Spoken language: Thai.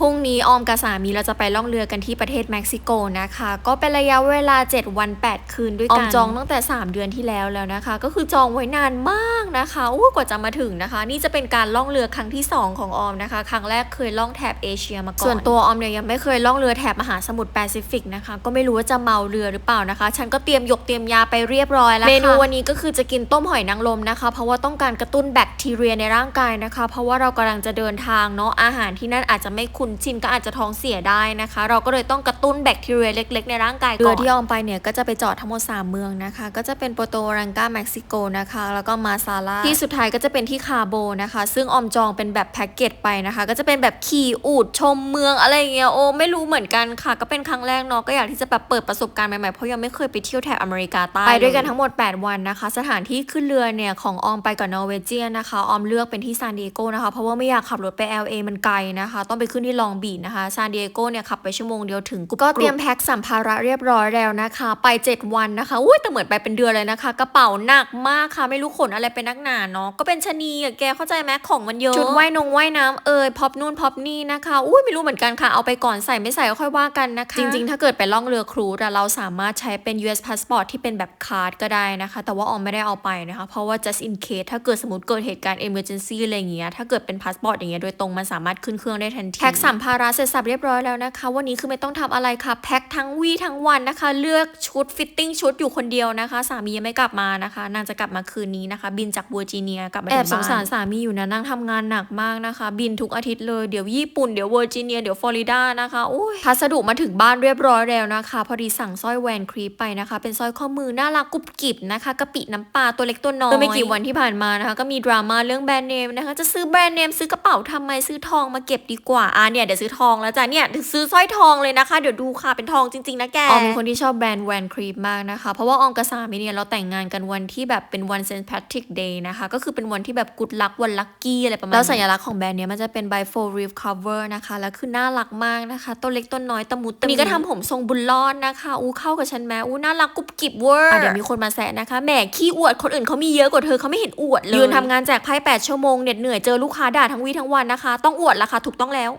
พรุ่งนี้ออมกับสามีเราจะไปล่องเรือกันที่ประเทศเม็กซิโกนะคะ ก็เป็นระยะเวลา 7 วัน 8 คืนด้วยกัน ออมจองตั้งแต่ 3 เดือนที่แล้วแล้วนะคะ ก็คือจองไว้นานมากนะคะอู้กว่าจะมาถึงนะคะ นี่จะเป็นการล่องเรือครั้งที่ 2 ของออมนะคะ ครั้งแรกเคยล่องแถบเอเชียมาก่อนส่วนตัวออมเนี่ยยังไม่เคยล่องเรือแถบมหาสมุทรแปซิฟิกนะคะ ก็ไม่รู้ว่าจะเมาเรือหรือเปล่านะคะ ฉันก็เตรียมยกเตรียมยาไปเรียบร้อยแล้วค่ะเมนูวันนี้ก็คือจะกินต้มหอยนางรมนะคะ เพราะว่าต้องการกระตุ้นแบคทีเรียในร่างกายนะคะ เพราะว่าเรากำลังจะเดินทางเนาะอาหารที่นั่นอาจจะไม่คุ้นชินก็อาจจะท้องเสียได้นะคะ เราก็เลยต้องกระตุ้นแบคทีเรียเล็ก ๆ ในร่างกายก่อนเรือที่ออมไปเนี่ยก็จะไปจอดทั้งหมด 3 เมืองนะคะ ก็จะเป็นโปโตรังกาเม็กซิโกนะคะ แล้วก็มาซาลาที่สุดท้ายก็จะเป็นที่คาโบนะคะ ซึ่งออมจองเป็นแบบแพ็กเกจไปนะคะ ก็จะเป็นแบบขี่อูดชมเมืองอะไรอย่างเงี้ยโอ้ไม่รู้เหมือนกันค่ะ ก็เป็นครั้งแรกเนาะก็อยากที่จะแบบเปิดประสบการณ์ใหม่ๆเพราะยังไม่เคยไปเที่ยวแถบอเมริกาใต้ไปด้วยกันทั้งหมด 8 วันนะคะ สถานที่ขึ้นเรือเนี่ยของออมไปกับนอร์เวเจียนนะคะออมเลือกเป็นที่ซานดิเอโกนะคะเพราะว่าไม่อยากขับรถไป LA มันไกลนะคะ ต้องไปขึ้นที่ลองบีชนะคะซานดิเอโกเนี่ยขับไปชั่วโมงเดียวถึงก็เตรียมแพ็คสัมภาระเรียบร้อยแล้วนะคะ ไป 7 วันนะคะอุ้ยแต่เหมือนไปเป็นเดือนเลยนะคะ กระเป๋าหนักมากค่ะไม่รู้ขนอะไรเป็นนักหนาเนาะก็เป็นชะนีอะแกเข้าใจไหมของมันเยอะชุดว่ายนงว่ายน้ำเอ่ยพ็อปนู่นพ็อปนี่นะคะอุ้ยไม่รู้เหมือนกันค่ะเอาไปก่อนใส่ไม่ใส่ก็ค่อยว่ากันนะคะ จริงๆ ถ้าเกิดไปล่องเรือครูซอะเราสามารถใช้เป็น US passport ที่เป็นแบบคาร์ดก็ได้นะคะ แต่ว่าออมไม่ได้เอาไปนะคะ เพราะว่า just in case ถ้าเกิดสมมติเกิดเหตุการณ์ emergency อะไรอย่างเงี้ยถ้าเกิดเป็นพาสปอร์ตอย่างเงี้ยโดยตรงมันสามารถขึ้นเครื่องได้ทันทีแพ็คสัมภาระเสร็จสับเรียบร้อยแล้วนะคะ วันนี้คือไม่ต้องทำอะไรค่ะแพ็คทั้งวีทั้งวันนะคะ เลือกชุดฟิตติ้งชุดอยู่คนเดียวนะคะ สามียังไม่กลับมานะคะ นางจะกลับมาคืนนี้นะคะ บินจากบัวจีเนียกลับมาแอบสงสารสามีอยู่นะนางทำงานหนักมากนะคะ บินทุกอาทิตย์เลยเดี๋ยวญี่ปุ่นเดี๋ยวเวอร์จิเนียเดี๋ยวฟลอริดานะคะโอ้ยพัสดุมาถึงบ้านเรียบร้อยแล้วนะคะ พอดีสั่งสร้อยแหวนครีปไปนะคะ เป็นสร้อยข้อมือน่ารักกุบกิบนะคะกะปิน้ำปลาตัวเล็กตัวน้อยเมื่อไม่กี่วันที่ผ่านมานะคะ ก็มีดราม่าเรื่องแบรนด์เนมนะคะจะซื้อแบรนด์เนมซื้อกระเป๋าทำไมซื้อทองมาเก็บดีกว่าอะเนี่ยเดี๋ยวซื้อทองแล้วจ้ะเนี่ยเดี๋ยวซื้อสร้อยทองเลยนะคะ เดี๋ยวดูค่ะเป็นทองจริงๆนะแกออมเป็นคนที่ชอบแบรนด์แหวนครีปมากนะคะ เพราะว่าออมกับสามีเนี่ยเราแต่งงานกันวันที่แบบเป็นวันเซนต์แพทริกเดย์นะคะ ก็คือเป็นวันที่แบบกุดลักวันลัคกี้อะไรประมาณแล้วสัญลักษณ์ของแบรนด์เนี้ยมันจะเป็นใบโฟรีฟคัฟเวอร์นะคะ แล้วคือน่ารักมากนะคะตัวเล็กตัวน้อยตะมุตะมินี่ก็ทำผมทรงบุญรอดนะคะ อู้เข้ากับฉันแม้อู้น่ารักกุบกิบเวอร์เดี๋ยวมีคนมาแซะนะคะแหมขี้อวดคนอื่นเขามีเยอะกว่าเธอเขาไม่เห็นอวดเลยยืนทำงานแจกไพ่8ชั่วโมงเหน็ดเหนื่อยเจอลูกค้าด่าทั้งวีทั้งวันนะคะ ต้องอวดละค่ะถูกต้องแล้ว